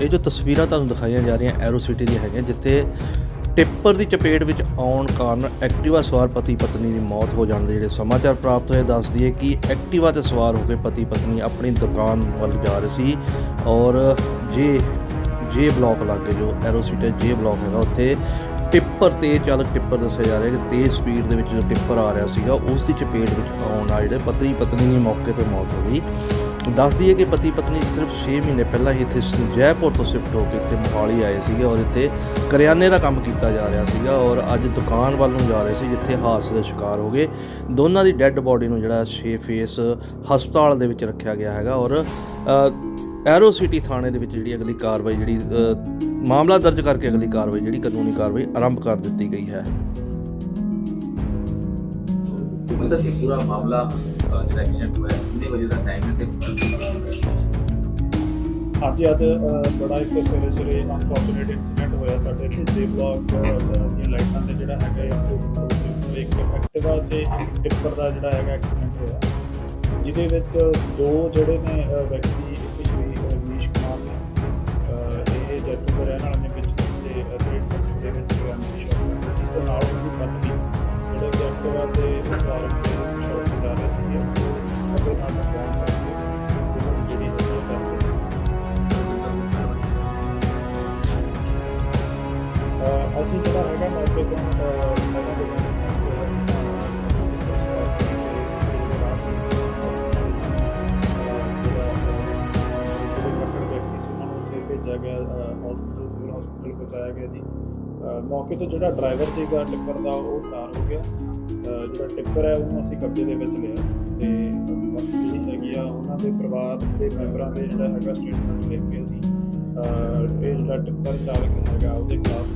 ਇਹ ਜੋ ਤਸਵੀਰਾਂ ਤੁਹਾਨੂੰ ਦਿਖਾਈਆਂ ਜਾ ਰਹੀਆਂ ਐਰੋ ਸਿਟੀ ਦੀਆਂ ਹੈਗੀਆਂ, ਜਿੱਥੇ ਟਿੱਪਰ ਦੀ ਚਪੇਟ ਵਿੱਚ ਆਉਣ ਕਾਰਨ ਐਕਟਿਵਾ ਸਵਾਰ ਪਤੀ ਪਤਨੀ ਦੀ ਮੌਤ ਹੋ ਜਾਣ ਦੇ ਜਿਹੜੇ ਸਮਾਚਾਰ ਪ੍ਰਾਪਤ ਹੋਏ ਦੱਸਦੀ ਹੈ ਕਿ ਐਕਟਿਵਾ ਤੇ ਸਵਾਰ ਹੋ ਕੇ ਪਤੀ ਪਤਨੀ ਆਪਣੀ ਦੁਕਾਨ ਵੱਲ ਜਾ ਰਹੇ ਸੀ ਔਰ ਜੇ ਜੇ ਬਲਾਕ ਲਾਗੇ ਜੋ ਐਰੋ ਸਿਟੀ ਜੇ ਬਲਾਕ ਹੈਗਾ, ਉੱਥੇ ਟਿੱਪਰ ਤੇ ਚਾਲਕ ਟਿੱਪਰ ਦੱਸਿਆ ਜਾ ਰਿਹਾ ਕਿ ਤੇਜ਼ ਸਪੀਡ ਦੇ ਵਿੱਚ ਜੋ ਟਿੱਪਰ ਆ ਰਿਹਾ ਸੀਗਾ, ਉਸ ਦੀ ਚਪੇਟ ਵਿੱਚ ਆਉਣ ਨਾਲ ਜਿਹੜੇ ਪਤੀ ਪਤਨੀ ਦੀ ਮੌਕੇ ਤੇ ਮੌਤ ਹੋ ਗਈ। ਦੱਸ ਦਈਏ ਕਿ ਪਤੀ ਪਤਨੀ ਸਿਰਫ 6 ਮਹੀਨੇ ਪਹਿਲਾਂ ਹੀ ਇੱਥੇ ਜੈਪੁਰ ਤੋਂ ਸ਼ਿਫਟ ਹੋ ਕੇ ਇੱਥੇ ਮੋਹਾਲੀ ਆਏ ਸੀਗੇ ਔਰ ਇੱਥੇ ਕਰਿਆਨੇ ਦਾ ਕੰਮ ਕੀਤਾ ਜਾ ਰਿਹਾ ਸੀਗਾ ਔਰ ਅੱਜ ਦੁਕਾਨ ਵੱਲ ਨੂੰ ਜਾ ਰਹੇ ਸੀ ਜਿੱਥੇ ਹਾਦਸੇ ਦਾ ਸ਼ਿਕਾਰ ਹੋ ਗਏ। ਦੋਨਾਂ ਦੀ ਡੈੱਡ ਬੋਡੀ ਨੂੰ ਜਿਹੜਾ 6 ਫੇਸ ਹਸਪਤਾਲ ਦੇ ਵਿੱਚ ਰੱਖਿਆ ਗਿਆ ਹੈਗਾ ਔਰ ਐਰੋ ਸਿਟੀ ਥਾਣੇ ਦੇ ਵਿੱਚ ਜਿਹੜੀ ਅਗਲੀ ਕਾਰਵਾਈ ਜਿਹੜੀ ਮਾਮਲਾ ਦਰਜ ਕਰਕੇ ਅਗਲੀ ਕਾਰਵਾਈ ਜਿਹੜੀ ਕਾਨੂੰਨੀ ਕਾਰਵਾਈ ਆਰੰਭ ਕਰ ਦਿੱਤੀ ਗਈ ਹੈ। ਸਰ ਇਹ ਪੂਰਾ ਮਾਮਲਾ ਜਿਹੜਾ ਐਕਸੀਡੈਂਟ ਹੋਇਆ ਕਿੰਨੇ ਵਜੇ ਦਾ ਟਾਈਮ ਹੈ ਤੇ ਅੱਜ ਅੱਜ ਬੜਾ ਇੱਕ ਸਵੇਰੇ ਸਵੇਰੇ ਅਨਫੋਰਚੂਨੇਟ ਇਨਸੀਡੈਂਟ ਹੋਇਆ ਸਾਡੇ ਇੱਥੇ ਜੇ ਬਲਾਕ ਦੀਆਂ ਲਾਈਟਾਂ ਤੇ ਜਿਹੜਾ ਹੈਗਾ ਇੱਕ ਇੱਕ ਐਕਟਿਵਾ ਤੇ ਇੱਕ ਟਿੱਪਰ ਦਾ ਜਿਹੜਾ ਹੈਗਾ ਐਕਸੀਡੈਂਟ ਹੋਇਆ। ਜਿਹਦੇ ਵਿੱਚ ਦੋ ਜਿਹੜੇ ਨੇ ਵਿਅਕਤੀ ਇੱਕ ਸ਼੍ਰੀ ਰਮੇਸ਼ ਕੁਮਾਰ ਨੇ ਇਹ ਜੱਟੂ ਦੇ ਰਹਿਣ ਵਾਲੇ ਨੇ ਵਿੱਚ, ਤੇ ਰੇਡ ਸੈਕਟਰ ਦੇ ਵਿੱਚ ਕਰਿਆਨੇ ਦੀ ਸ਼ਾਪ ਤੇ ਨਾਲ ਉਹਦੀ ਪਤਨੀ ਅਸੀਂ ਜਿਹੜਾ ਹੈਗਾ ਮੌਕੇ ਤੋਂ ਪਹਿਲਾਂ ਦੇ ਵਿੱਚ ਉੱਥੇ ਭੇਜਿਆ ਗਿਆ ਹਸਪੀਟਲ ਸਿਵਲ ਹਸਪੀਟਲ ਪਹੁੰਚਾਇਆ ਗਿਆ ਜੀ ਮੌਕੇ ਤੋਂ ਜਿਹੜਾ ਡਰਾਈਵਰ ਸੀਗਾ, ਟਿੱਪਰ ਦਾ ਉਹ ਫਰਾਰ ਹੋ ਗਿਆ। ਜਿਹੜਾ ਟਿੱਪਰ ਹੈ, ਉਹਨੂੰ ਅਸੀਂ ਕਬਜ਼ੇ ਦੇ ਵਿੱਚ ਲਿਆ। ਤੇ ਬਾਕੀ ਜਿਹੜੀ ਹੈਗੀ ਆ, ਉਹਨਾਂ ਦੇ ਪਰਿਵਾਰ ਦੇ ਮੈਂਬਰਾਂ ਦੇ ਜਿਹੜਾ ਹੈਗਾ ਸਟੇਟਮੈਂਟ ਲਿਖ ਕੇ ਅਸੀਂ ਇਹ ਜਿਹੜਾ ਟਿੱਪਰ ਚਾਲਕ ਹੈਗਾ, ਉਹਦੇ ਖਿਲਾਫ